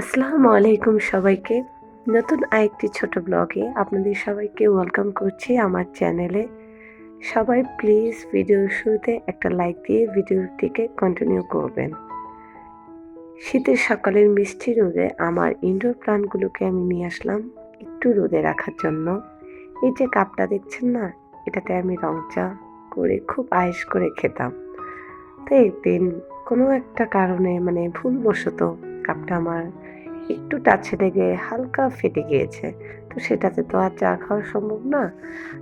আসসালামু আলাইকুম সবাইকে। নতুন আরেকটি ছোট ব্লগে আপনাদের সবাইকে ওয়েলকাম করছি আমার চ্যানেলে সবাই প্লিজ ভিডিও শুরুতে একটা লাইক দিয়ে ভিডিওটিকে কন্টিনিউ করবেন। শীতের সকালের মিষ্টি রোদে আমার ইনডোর প্লান্টগুলোকে আমি নিয়ে আসলাম একটু রোদে রাখার জন্য। এই যে কাপটা দেখছেন না, এটাতে আমি রং চা করে খুব আয়েস করে খেতাম। তো একদিন কোনো একটা কারণে মানে ভুলবশত কাপটা আমার একটু টাচে লেগে হালকা ফেটে গিয়েছে। তো সেটাতে তো আর চা খাওয়া সম্ভব না।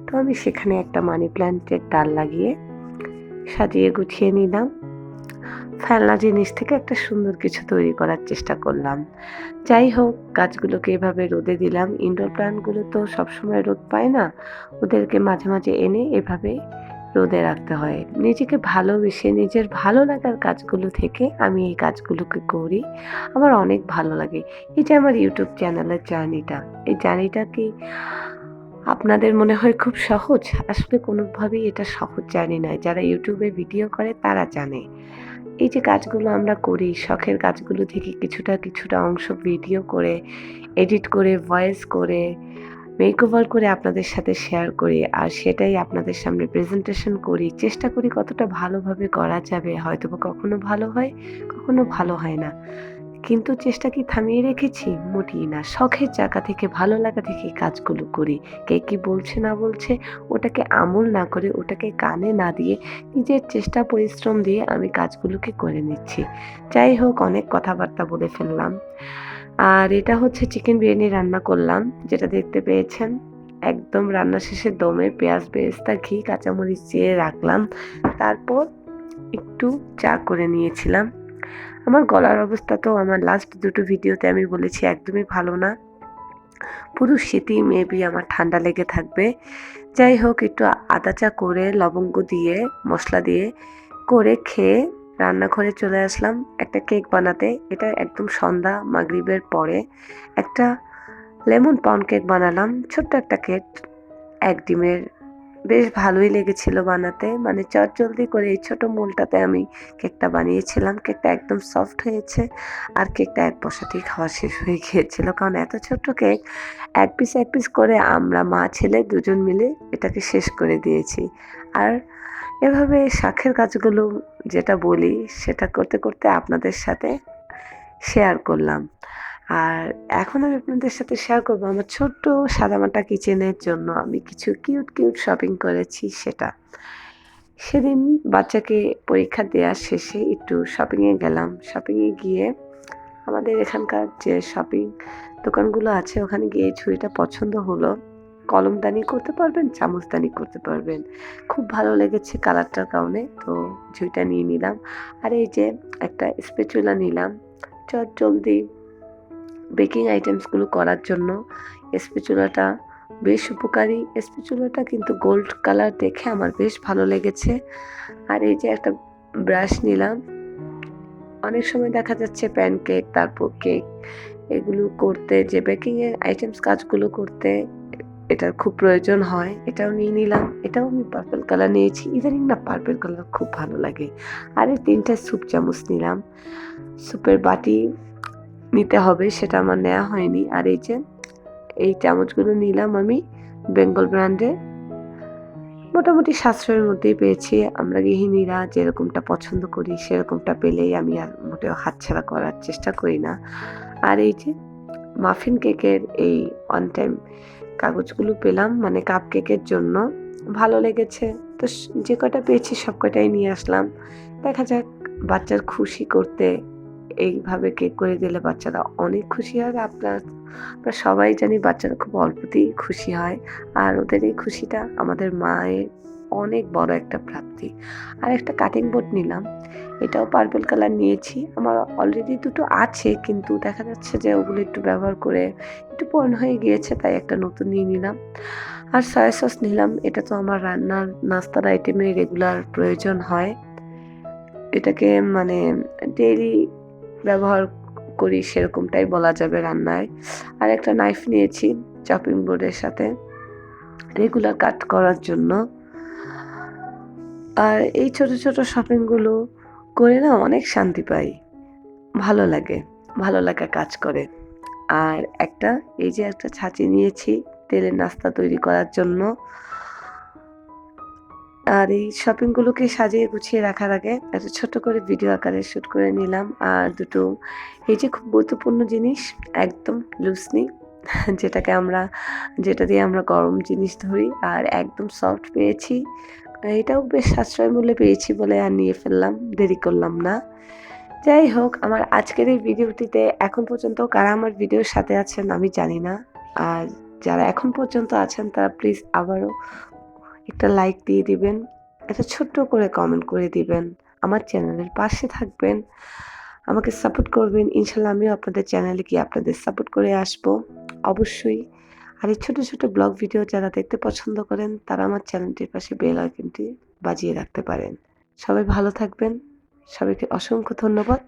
তো আমি সেখানে একটা মানি প্ল্যান্টের ডাল লাগিয়ে সাজিয়ে গুছিয়ে নিলাম। ফেলনা জিনিস থেকে একটা সুন্দর কিছু তৈরি করার চেষ্টা করলাম। যাই হোক, গাছগুলোকে এভাবে রোদে দিলাম। ইনডোর প্ল্যান্টগুলো তো সবসময় রোদ পায় না। ওদেরকে মাঝে মাঝে এনে এভাবে রোদে রাখতে হয়। নিজেকে ভালোবেসে নিজের ভালো লাগার কাজগুলো থেকে আমি এই কাজগুলোকে করি। আমার অনেক ভালো লাগে। যে আমার ইউটিউব চ্যানেলের জার্নিটা এই জার্নিটা কি আপনাদের মনে হয় খুব সহজ? আসলে কোনোভাবেই এটা সহজ জানি নয়। যারা ইউটিউবে ভিডিও করে, তারা জানে। এই যে কাজগুলো আমরা করি, শখের কাজগুলো থেকে কিছুটা কিছুটা অংশ ভিডিও করে এডিট করে ভয়েস করে মেকওভার করে আপনাদের সাথে শেয়ার করি আর সেটাই আপনাদের সামনে প্রেজেন্টেশন করি। চেষ্টা করি কতটা ভালোভাবে করা যাবে। হয়তো কখনো ভালো হয়, কখনো ভালো হয় না। কিন্তু চেষ্টা কি থামিয়ে রেখেছি? মোটেই না। শখের জায়গা থেকে, ভালো লাগা থেকে কাজগুলো করি। কে কি বলছে না বলছে, ওটাকে আমল না করে, ওটাকে কানে না দিয়ে, নিজের চেষ্টা, পরিশ্রম দিয়ে আমি কাজগুলোকে করে নিচ্ছি। যাই হোক, অনেক কথাবার্তা বলে ফেললাম। আর এটা হচ্ছে চিকেন বিরিয়ানি রান্না করলাম, যেটা দেখতে পেয়েছেন। একদম রান্না শেষে দমে পেঁয়াজ বেরেস্তা, ঘি, কাঁচামরিচ দিয়ে রাখলাম। তারপর একটু চা করে নিয়েছিলাম। আমার গলার অবস্থা তো আমার লাস্ট দুটো ভিডিওতে আমি বলেছি, একদমই ভালো না। পুরো শীতই মেবি আমার ঠান্ডা লেগে থাকবে। যাই হোক, একটু আদা চা করে লবঙ্গ দিয়ে, মশলা দিয়ে করে খেয়ে রান্নাঘরে চলে আসলাম একটা কেক বানাতে। এটা একদম সন্ধ্যা মাগরিবের পরে। একটা লেমন পাউন্ড কেক বানালাম, ছোট্ট একটা কেক, এক ডিমের বেশ ভালোই লেগেছিল বানাতে। মানে চট জলদি করে এই ছোটো মূলটাতে আমি কেকটা বানিয়েছিলাম। কেকটা একদম সফট হয়েছে আর কেকটা এক বসাতেই খাওয়া শেষ হয়ে গিয়েছিল। কারণ এত ছোট্ট কেক, এক পিস এক পিস করে আমরা মা, ছেলে দুজন মিলে এটাকে শেষ করে দিয়েছি। আর এভাবে শাখের কাজগুলো যেটা বলি, সেটা করতে করতে আপনাদের সাথে শেয়ার করলাম। আর এখন আমি আপনাদের সাথে শেয়ার করব আমার ছোট্ট সাদামাটা কিচেনের জন্য। আমি কিছু কিউট কিউট শপিং করেছি সেটা। সেদিন বাচ্চাকে পরীক্ষা দেওয়ার শেষে একটু শপিংয়ে গেলাম। শপিংয়ে গিয়ে আমাদের এখানকার যে শপিং দোকানগুলো আছে, ওখানে গিয়ে ছুরিটা পছন্দ হলো। কলমদানি করতে পারবেন চামচদানি করতে পারবেন। খুব ভালো লেগেছে কালারটার কারণে, তো ঝুঁইটা নিয়ে নিলাম। আর এই যে একটা স্পেচুলা নিলাম। চট জলদি বেকিং আইটেমসগুলো করার জন্য। স্পেচুলাটা বেশ উপকারী। স্পেচুলাটা কিন্তু গোল্ড কালার দেখে আমার বেশ ভালো লেগেছে। আর এই যে একটা ব্রাশ নিলাম। অনেক সময় দেখা যাচ্ছে প্যানকেক তারপর কেক এগুলো করতে, যে বেকিংয়ের আইটেমস কাজগুলো করতে এটার খুব প্রয়োজন হয়। এটাও নিয়ে নিলাম। এটাও আমি পার্পেল কালার নিয়েছি। ইদানিং না পার্পেল কালার খুব ভালো লাগে। আর এই তিনটা স্যুপ চামচ নিলাম। স্যুপের বাটি নিতে হবে, সেটা আমার নেওয়া হয়নি। আর এই যে, এই চামচগুলো নিলাম আমি বেঙ্গল ব্র্যান্ডের। মোটামুটি সাশ্রয়ের মধ্যেই পেয়েছি। আমরা গৃহিণীরা যেরকমটা পছন্দ করি, সেরকমটা পেলেই আমি আর মোটেও হাতছাড়া করার চেষ্টা করি না। আর এই যে মাফিন কেকের এই অন টাইম কাগজগুলো পেলাম মানে কাপ কেকের জন্য। ভালো লেগেছে। তো যে কটা পেয়েছি সব কটাই নিয়ে আসলাম। দেখা যাক, বাচ্চার খুশি করতে এইভাবে কেক করে দিলে বাচ্চারা অনেক খুশি হয়। আপনার আমরা সবাই জানি বাচ্চারা খুব অল্পতেই খুশি হয়। আর ওদের এই খুশিটা আমাদের মায়ের অনেক বড় একটা প্রাপ্তি। আর একটা কাটিং বোর্ড নিলাম। এটাও পার্পল কালার নিয়েছি। আমার অলরেডি দুটো আছে, কিন্তু দেখা যাচ্ছে যে ওগুলো একটু ব্যবহার করে একটু পণ হয়ে গিয়েছে, তাই একটা নতুন নিয়ে নিলাম। আর সয়া সস নিলাম। এটা তো আমার রান্নার নাস্তার আইটেমে রেগুলার প্রয়োজন হয়। এটাকে মানে ডেইলি ব্যবহার করি সেরকমটাই বলা যাবে রান্নায়। আর একটা নাইফ নিয়েছি চপিং বোর্ডের সাথে। রেগুলার কাট করার জন্য। আর এই ছোট ছোট শপিংগুলো করে না অনেক শান্তি পাই। ভালো লাগে, ভালো লাগা কাজ করে। আর একটা, এই যে একটা ছাঁচি নিয়েছি তেলের নাস্তা তৈরি করার জন্য। আর এই শপিংগুলোকে সাজিয়ে গুছিয়ে রাখার আগে একটা ছোট করে ভিডিও আকারে শ্যুট করে নিলাম। আর দুটো, এই যে খুব গুরুত্বপূর্ণ জিনিস, একদম লুসনি যেটাকে আমরা, যেটা দিয়ে আমরা গরম জিনিস ধরি, আর একদম সফট পেয়েছি। এটাও বেশ সাশ্রয় মূল্যে পেয়েছি বলে আর নিয়ে ফেললাম, দেরি করলাম না। যাই হোক, আমার আজকের এই ভিডিওটিতে এখন পর্যন্ত কারা আমার ভিডিওর সাথে আছেন আমি জানি না। আর যারা এখন পর্যন্ত আছেন, তারা প্লিজ আবারও একটা লাইক দিয়ে দিবেন, একটা ছোট্ট করে কমেন্ট করে দিবেন, আমার চ্যানেলের পাশে থাকবেন, আমাকে সাপোর্ট করবেন। ইনশাল্লাহ আমিও আপনাদের চ্যানেলে গিয়ে আপনাদের সাপোর্ট করে আসব। অবশ্যই আর এই ছোটো ছোটো ব্লগ ভিডিও যারা দেখতে পছন্দ করেন, তারা আমার চ্যানেলটির পাশে বেল আইকনটি বাজিয়ে রাখতে পারেন। সবাই ভালো থাকবেন। সবাইকে অসংখ্য ধন্যবাদ।